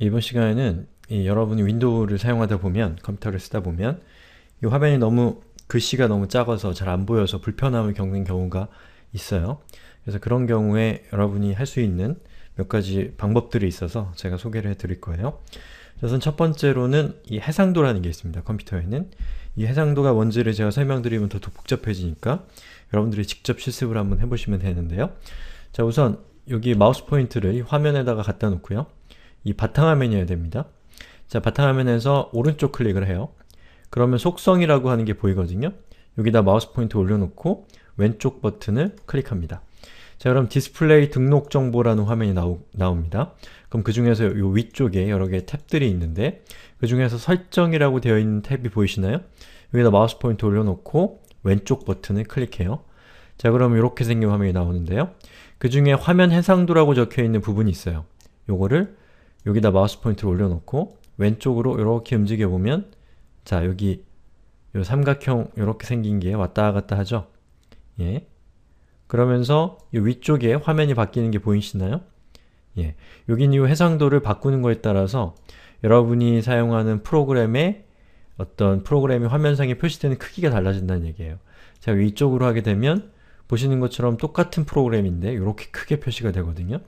이번 시간에는 이 여러분이 윈도우를 사용하다 보면 컴퓨터를 쓰다 보면 이 화면이 너무 글씨가 너무 작아서 잘 안 보여서 불편함을 겪는 경우가 있어요. 그래서 그런 경우에 여러분이 할 수 있는 몇 가지 방법들이 있어서 제가 소개를 해 드릴 거예요. 우선 첫 번째로는 이 해상도라는 게 있습니다. 컴퓨터에는 이 해상도가 뭔지를 제가 설명드리면 더 복잡해지니까 여러분들이 직접 실습을 한번 해보시면 되는데요. 자 우선 여기 마우스 포인트를 이 화면에다가 갖다 놓고요. 이 바탕화면이어야 됩니다. 자 바탕화면에서 오른쪽 클릭을 해요. 그러면 속성이라고 하는 게 보이거든요. 여기다 마우스 포인트 올려놓고 왼쪽 버튼을 클릭합니다. 자 그럼 디스플레이 등록 정보라는 화면이 나오, 나옵니다. 그럼 그 중에서 요 위쪽에 여러 개의 탭들이 있는데 그 중에서 설정이라고 되어 있는 탭이 보이시나요? 여기다 마우스 포인트 올려놓고 왼쪽 버튼을 클릭해요. 자 그럼 이렇게 생긴 화면이 나오는데요. 그 중에 화면 해상도라고 적혀 있는 부분이 있어요. 요거를 여기다 마우스 포인트를 올려놓고 왼쪽으로 이렇게 움직여 보면 자 여기 요 삼각형 이렇게 생긴 게 왔다 갔다 하죠. 예. 그러면서 이 위쪽에 화면이 바뀌는 게 보이시나요? 예. 여긴 이 해상도를 바꾸는 거에 따라서 여러분이 사용하는 프로그램의 어떤 프로그램의 화면상에 표시되는 크기가 달라진다는 얘기예요. 자, 위쪽으로 하게 되면 보시는 것처럼 똑같은 프로그램인데 이렇게 크게 표시가 되거든요.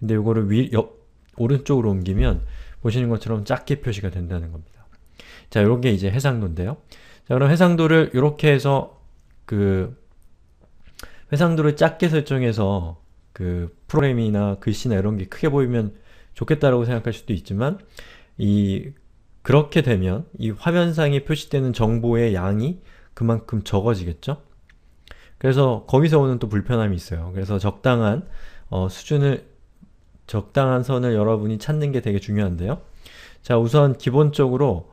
근데 이거를 위, 옆, 오른쪽으로 옮기면 보시는 것처럼 작게 표시가 된다는 겁니다. 자, 이게 이제 해상도인데요. 자, 그럼 해상도를 이렇게 해서 그 해상도를 작게 설정해서 그 프로그램이나 글씨나 이런 게 크게 보이면 좋겠다라고 생각할 수도 있지만 이 그렇게 되면 이 화면상에 표시되는 정보의 양이 그만큼 적어지겠죠? 그래서 거기서 오는 또 불편함이 있어요. 그래서 적당한 어, 수준을 적당한 선을 여러분이 찾는 게 되게 중요한데요. 자 우선 기본적으로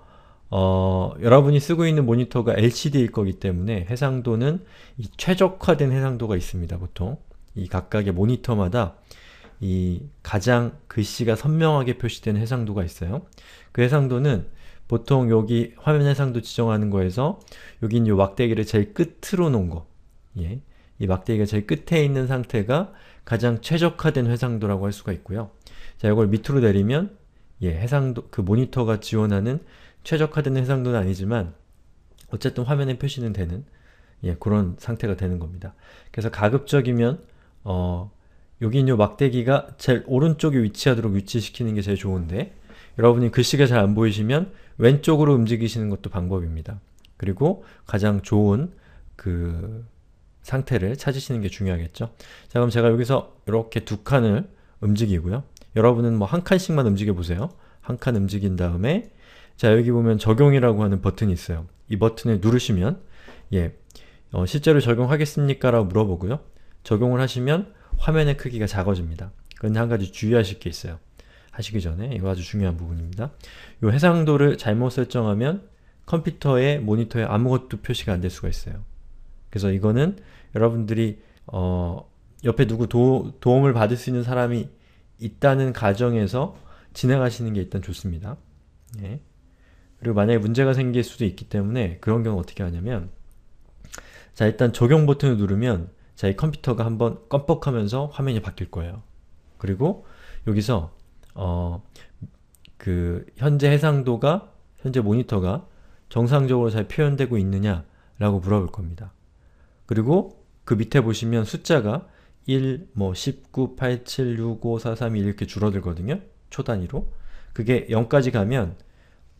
어, 여러분이 쓰고 있는 모니터가 LCD일 거기 때문에 해상도는 이 최적화된 해상도가 있습니다. 보통 이 각각의 모니터마다 이 가장 글씨가 선명하게 표시된 해상도가 있어요. 그 해상도는 보통 여기 화면 해상도 지정하는 거에서 여기 있는 이 막대기를 제일 끝으로 놓은 거 예. 이 막대기가 제일 끝에 있는 상태가 가장 최적화된 해상도라고 할 수가 있고요. 자, 이걸 밑으로 내리면 예, 해상도 그 모니터가 지원하는 최적화된 해상도는 아니지만 어쨌든 화면에 표시는 되는 예, 그런 상태가 되는 겁니다. 그래서 가급적이면 어, 여기 있는 막대기가 제일 오른쪽에 위치하도록 위치시키는 게 제일 좋은데 여러분이 글씨가 잘 안 보이시면 왼쪽으로 움직이시는 것도 방법입니다. 그리고 가장 좋은 그 상태를 찾으시는 게 중요하겠죠. 자 그럼 제가 여기서 이렇게 두 칸을 움직이고요. 여러분은 뭐 한 칸씩만 움직여 보세요. 한 칸 움직인 다음에 자 여기 보면 적용이라고 하는 버튼이 있어요. 이 버튼을 누르시면 예 어, 실제로 적용하겠습니까? 라고 물어보고요. 적용을 하시면 화면의 크기가 작아집니다. 그런데 한 가지 주의하실 게 있어요. 하시기 전에 이거 아주 중요한 부분입니다. 이 해상도를 잘못 설정하면 컴퓨터에 모니터에 아무것도 표시가 안 될 수가 있어요. 그래서 이거는 여러분들이 어, 옆에 누구 도, 도움을 받을 수 있는 사람이 있다는 가정에서 진행하시는 게 일단 좋습니다. 예. 그리고 만약에 문제가 생길 수도 있기 때문에 그런 경우 어떻게 하냐면 자 일단 적용 버튼을 누르면 자 이 컴퓨터가 한번 껌뻑하면서 화면이 바뀔 거예요. 그리고 여기서 어, 그 현재 해상도가 현재 모니터가 정상적으로 잘 표현되고 있느냐 라고 물어볼 겁니다. 그리고 그 밑에 보시면 숫자가 1, 뭐 19, 87, 65, 4, 3, 2 이렇게 줄어들거든요. 초 단위로. 그게 0까지 가면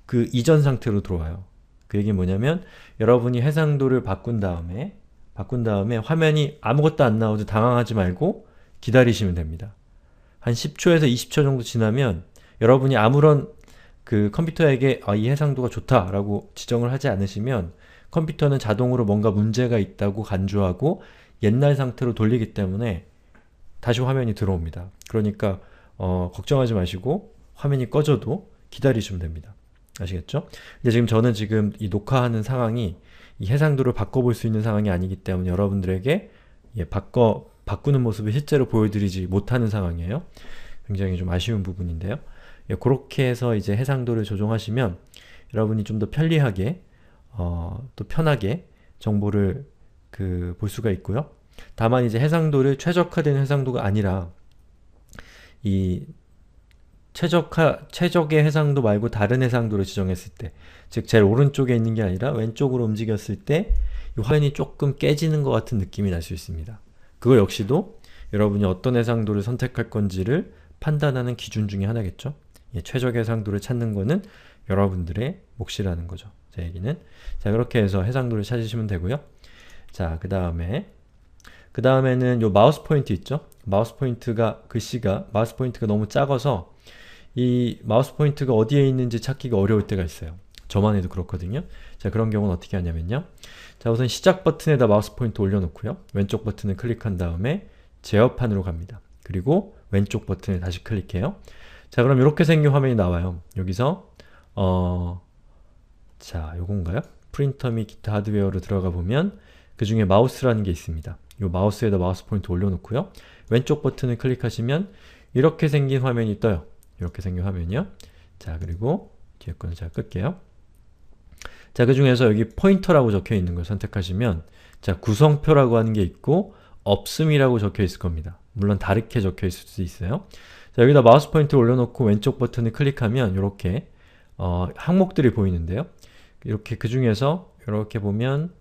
그 이전 상태로 들어와요. 그 얘기는 뭐냐면 여러분이 해상도를 바꾼 다음에 바꾼 다음에 화면이 아무것도 안 나오도 당황하지 말고 기다리시면 됩니다. 한 10초에서 20초 정도 지나면 여러분이 아무런 그 컴퓨터에게 아, 이 해상도가 좋다라고 지정을 하지 않으시면 컴퓨터는 자동으로 뭔가 문제가 있다고 간주하고 옛날 상태로 돌리기 때문에 다시 화면이 들어옵니다. 그러니까 어, 걱정하지 마시고 화면이 꺼져도 기다리시면 됩니다. 아시겠죠? 근데 지금 저는 지금 이 녹화하는 상황이 이 해상도를 바꿔볼 수 있는 상황이 아니기 때문에 여러분들에게 예, 바꿔, 바꾸는 모습을 실제로 보여드리지 못하는 상황이에요. 굉장히 좀 아쉬운 부분인데요. 예, 그렇게 해서 이제 해상도를 조정하시면 여러분이 좀 더 편리하게 어, 또 편하게 정보를 그 볼 수가 있고요. 다만 이제 해상도를 최적화된 해상도가 아니라 이 최적화, 최적의 해상도 말고 다른 해상도를 지정했을 때, 즉 제일 오른쪽에 있는 게 아니라 왼쪽으로 움직였을 때 이 화면이 조금 깨지는 것 같은 느낌이 날 수 있습니다. 그거 역시도 여러분이 어떤 해상도를 선택할 건지를 판단하는 기준 중에 하나겠죠. 예, 최적 해상도를 찾는 거는 여러분들의 몫이라는 거죠. 제 얘기는. 자, 그렇게 해서 해상도를 찾으시면 되고요. 자, 그 다음에 그 다음에는 요 마우스 포인트 있죠? 마우스 포인트가 글씨가 마우스 포인트가 너무 작아서 이 마우스 포인트가 어디에 있는지 찾기가 어려울 때가 있어요. 저만 해도 그렇거든요. 자, 그런 경우는 어떻게 하냐면요. 자, 우선 시작 버튼에다 마우스 포인트 올려놓고요. 왼쪽 버튼을 클릭한 다음에 제어판으로 갑니다. 그리고 왼쪽 버튼을 다시 클릭해요. 자, 그럼 이렇게 생긴 화면이 나와요. 여기서 어, 자, 요건가요? 프린터 및 기타 하드웨어로 들어가 보면 그 중에 마우스라는 게 있습니다. 이 마우스에다 마우스 포인트 올려놓고요. 왼쪽 버튼을 클릭하시면 이렇게 생긴 화면이 떠요. 이렇게 생긴 화면이요. 자, 그리고 뒤에 거는 제가 끌게요. 자, 그 중에서 여기 포인터라고 적혀 있는 걸 선택하시면 자, 구성표라고 하는 게 있고 없음이라고 적혀 있을 겁니다. 물론 다르게 적혀 있을 수 있어요. 자, 여기다 마우스 포인트 올려놓고 왼쪽 버튼을 클릭하면 이렇게 어, 항목들이 보이는데요. 이렇게 그 중에서 이렇게 보면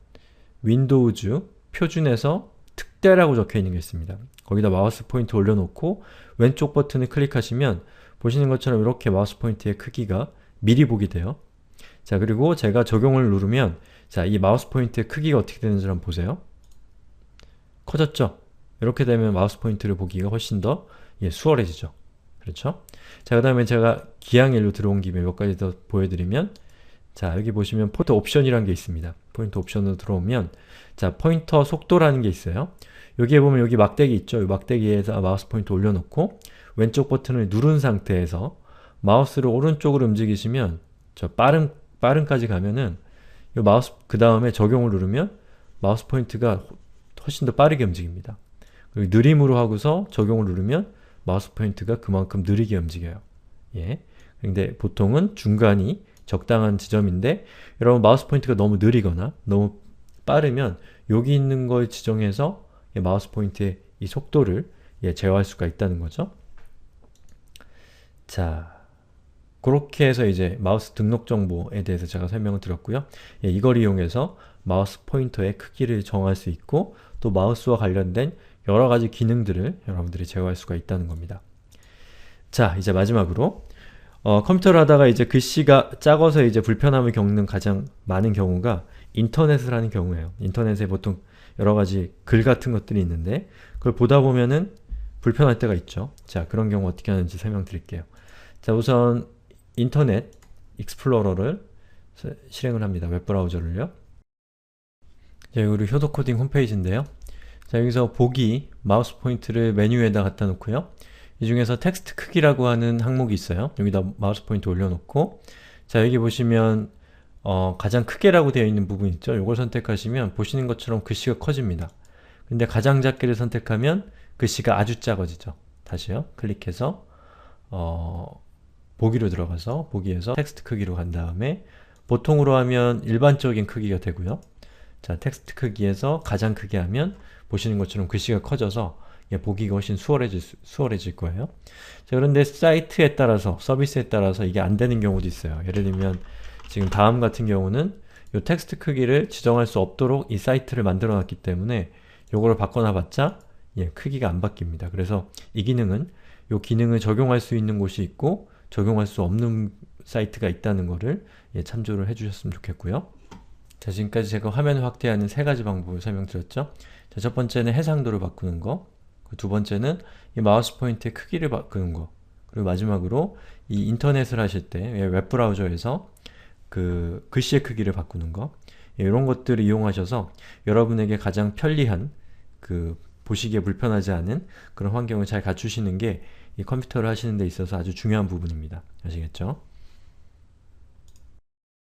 윈도우즈 표준에서 특대라고 적혀 있는 게 있습니다. 거기다 마우스 포인트 올려놓고 왼쪽 버튼을 클릭하시면 보시는 것처럼 이렇게 마우스 포인트의 크기가 미리 보게 돼요. 자 그리고 제가 적용을 누르면 자 이 마우스 포인트의 크기가 어떻게 되는지 한번 보세요. 커졌죠? 이렇게 되면 마우스 포인트를 보기가 훨씬 더 예, 수월해지죠. 그렇죠? 자, 그 다음에 제가 기항일로 들어온 김에 몇 가지 더 보여드리면 자, 여기 보시면 포인트 옵션이라는 게 있습니다. 포인트 옵션으로 들어오면 자, 포인터 속도라는 게 있어요. 여기에 보면 여기 막대기 있죠? 이 막대기에서 마우스 포인트 올려놓고 왼쪽 버튼을 누른 상태에서 마우스를 오른쪽으로 움직이시면 저 빠른, 빠른까지 가면은 이 마우스, 그 다음에 적용을 누르면 마우스 포인트가 훨씬 더 빠르게 움직입니다. 그리고 느림으로 하고서 적용을 누르면 마우스 포인트가 그만큼 느리게 움직여요. 예. 근데 보통은 중간이 적당한 지점인데 여러분 마우스 포인트가 너무 느리거나 너무 빠르면 여기 있는 걸 지정해서 마우스 포인트의 이 속도를 예, 제어할 수가 있다는 거죠. 자, 그렇게 해서 이제 마우스 등록 정보에 대해서 제가 설명을 드렸고요. 예, 이걸 이용해서 마우스 포인터의 크기를 정할 수 있고 또 마우스와 관련된 여러 가지 기능들을 여러분들이 제어할 수가 있다는 겁니다. 자, 이제 마지막으로 어, 컴퓨터를 하다가 이제 글씨가 작아서 이제 불편함을 겪는 가장 많은 경우가 인터넷을 하는 경우예요. 인터넷에 보통 여러 가지 글 같은 것들이 있는데 그걸 보다 보면은 불편할 때가 있죠. 자, 그런 경우 어떻게 하는지 설명드릴게요. 자, 우선 인터넷 익스플로러를 실행을 합니다. 웹브라우저를요. 자, 여기 효도 코딩 홈페이지인데요. 자, 여기서 보기 마우스 포인트를 메뉴에다 갖다 놓고요. 이 중에서 텍스트 크기라고 하는 항목이 있어요. 여기다 마우스 포인트 올려놓고 자, 여기 보시면 어, 가장 크게라고 되어 있는 부분 있죠? 이걸 선택하시면 보시는 것처럼 글씨가 커집니다. 근데 가장 작게를 선택하면 글씨가 아주 작아지죠. 다시요. 클릭해서 어, 보기로 들어가서 보기에서 텍스트 크기로 간 다음에 보통으로 하면 일반적인 크기가 되고요. 자, 텍스트 크기에서 가장 크게 하면 보시는 것처럼 글씨가 커져서 보기가 훨씬 수월해질, 수월해질 거예요. 자, 그런데 사이트에 따라서, 서비스에 따라서 이게 안 되는 경우도 있어요. 예를 들면 지금 다음 같은 경우는 이 텍스트 크기를 지정할 수 없도록 이 사이트를 만들어 놨기 때문에 요거를 바꿔놔 봤자 예, 크기가 안 바뀝니다. 그래서 이 기능은 이 기능을 적용할 수 있는 곳이 있고 적용할 수 없는 사이트가 있다는 것을 예, 참조를 해주셨으면 좋겠고요. 자, 지금까지 제가 화면을 확대하는 세 가지 방법을 설명드렸죠. 자, 첫 번째는 해상도를 바꾸는 거, 두 번째는 이 마우스 포인트의 크기를 바꾸는 거, 그리고 마지막으로 이 인터넷을 하실 때 웹브라우저에서 그 글씨의 크기를 바꾸는 거 예, 이런 것들을 이용하셔서 여러분에게 가장 편리한 그 보시기에 불편하지 않은 그런 환경을 잘 갖추시는 게 이 컴퓨터를 하시는 데 있어서 아주 중요한 부분입니다. 아시겠죠?